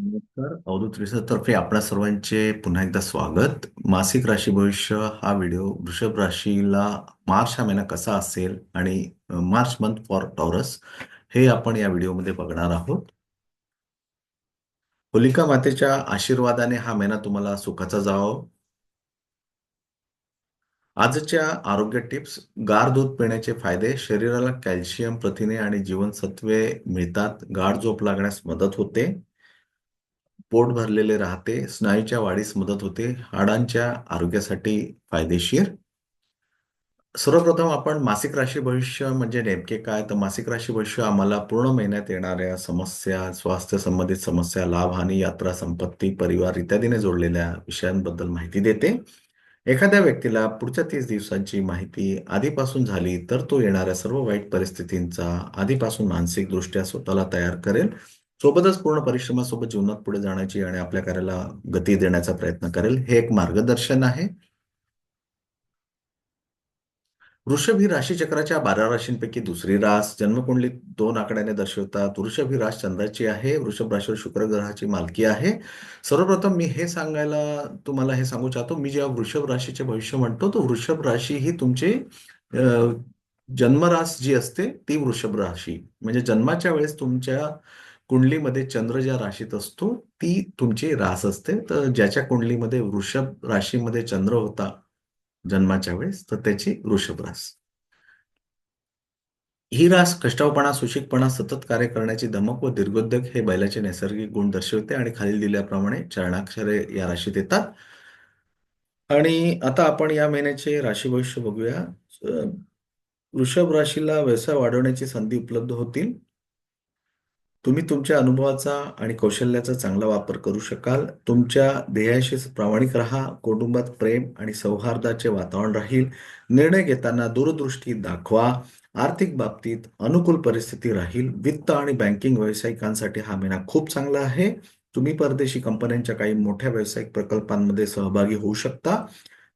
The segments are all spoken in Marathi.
नमस्कार. अवधूत रिसर्च तर्फे आपल्या सर्वांचे पुन्हा एकदा स्वागत. मासिक राशी भविष्य हा व्हिडिओ वृषभ राशीला मार्च हा महिना कसा असेल आणि मार्च मंथ फॉर टॉरस हे आपण या व्हिडिओमध्ये बघणार आहोत. होलिका मातेच्या आशीर्वादाने हा महिना तुम्हाला सुखाचा जावो. आजच्या आरोग्य टिप्स गार दूध पिण्याचे फायदे शरीराला कॅल्शियम प्रथिने आणि जीवनसत्वे मिळतात. गाढ झोप लागण्यास मदत होते. पोट भरलेले राहते स्नायूच्या वाढीस मदत होते हाडांच्या आरोग्यासाठी फायदेशीर. सर्वप्रथम आपण मासिक राशी भविष्य म्हणजे नेमके काय? तर मासिक राशी भविष्य आम्हाला पूर्ण महिन्यात येणाऱ्या समस्या स्वास्थ्य संबंधित समस्या लाभ हानी यात्रा संपत्ती परिवार इत्यादीने जोडलेल्या विषयांबद्दल माहिती देते. एखाद्या व्यक्तीला पुढच्या तीस दिवसांची माहिती आधीपासून झाली तर तो येणाऱ्या सर्व वाईट परिस्थितींचा आधीपासून मानसिकदृष्ट्या स्वतःला तयार करेल. सोबतच पूर्ण परिश्रमासोबत जीवनात पुढे जाण्याची आणि आपल्या कार्याला गती देण्याचा प्रयत्न करेल हे एक मार्गदर्शन आहे. वृषभ ही राशीचक्राच्या बारा राशींपैकी दुसरी रास. जन्मकुंडलीत दोन आकड्याने दर्शवतात. वृषभ ही रास चंद्राची आहे. वृषभ राशीवर शुक्र ग्रहाची मालकी आहे. सर्वप्रथम मी हे सांगायला तुम्हाला हे सांगू चाहतो मी जेव्हा वृषभ राशीचे भविष्य म्हणतो तो वृषभ राशी ही तुमची जन्मरास जी असते ती वृषभ राशी. म्हणजे जन्माच्या वेळेस तुमच्या कुंडलीमध्ये चंद्र ज्या राशीत असतो ती तुमची रास असते. तर ज्याच्या कुंडलीमध्ये वृषभ राशीमध्ये चंद्र होता जन्माच्या वेळेस तर त्याची वृषभ रास. ही रास कष्टावपणा सुशिकपणा सतत कार्य करण्याची दमक व दीर्घोद्योग हे बैलाचे नैसर्गिक गुण दर्शवते आणि खालील दिल्याप्रमाणे चरणाक्षरे या राशीत येतात. आणि आता आपण या महिन्याचे राशी भविष्य बघूया. वृषभ राशीला व्यवसाय वाढवण्याची संधी उपलब्ध होतील. तुम्ही तुमच्या अनुभवाचा आणि कौशल्याचा चांगला वापर करू शकाल. तुमच्या ध्येयाशी प्रामाणिक राहा. कुटुंबात प्रेम आणि सौहार्दाचे वातावरण राहील. निर्णय घेताना दूरदृष्टी दाखवा. आर्थिक बाबतीत अनुकूल परिस्थिती राहील. वित्त आणि बँकिंग व्यावसायिकांसाठी हा महिना खूप चांगला आहे. तुम्ही परदेशी कंपन्यांच्या काही मोठ्या व्यावसायिक प्रकल्पांमध्ये सहभागी होऊ शकता.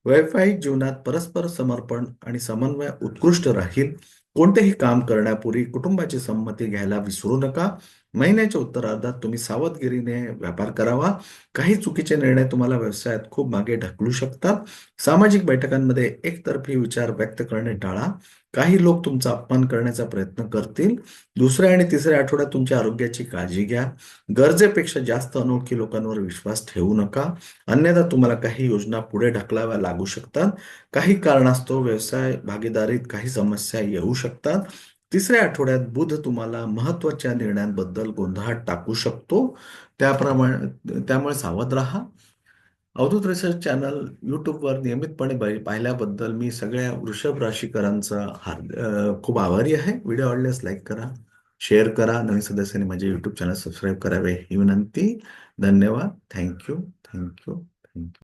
वैवाहिक जीवनात परस्पर समर्पण आणि समन्वय उत्कृष्ट राहील. कोणतेही काम करण्यापूर्वी कुटुंबाची संमती घ्यायला विसरू नका. महिन्याच्या उत्तरार्धात तुम्ही सावधगिरीने व्यापार करावा. काही चुकीचे निर्णय तुम्हाला व्यवसायात खूप मागे ढकलू शकतात. सामाजिक बैठकांमध्ये एकतर्फी विचार व्यक्त करणे टाळा. काही लोक तुमचा अपमान करण्याचा प्रयत्न करतील. दुसऱ्या आणि तिसऱ्या आठवड्यात तुमच्या आरोग्याची काळजी घ्या. गरजेपेक्षा जास्त अनोळखी लोकांवर विश्वास ठेवू नका. अन्यथा तुम्हाला काही योजना पुढे ढकलाव्या लागू शकतात. काही कारणास्तव व्यवसाय भागीदारीत काही समस्या येऊ शकतात. तिसऱ्या आठवड्यात बुध तुम्हाला महत्त्वाच्या निर्णयांबद्दल गोंधळात टाकू शकतो. त्याप्रमाणे त्यामुळे सावध राहा. अवधूत रिसर्च चॅनल यूट्यूबवर नियमितपणे पाहिल्याबद्दल मी सगळ्या वृषभ राशीकरांचा हार खूप आभारी आहे. व्हिडिओ आवडल्यास लाईक करा शेअर करा. नवीन सदस्यांनी माझे यूट्यूब चॅनल सबस्क्राईब करावे ही विनंती. धन्यवाद. Thank you thank you thank you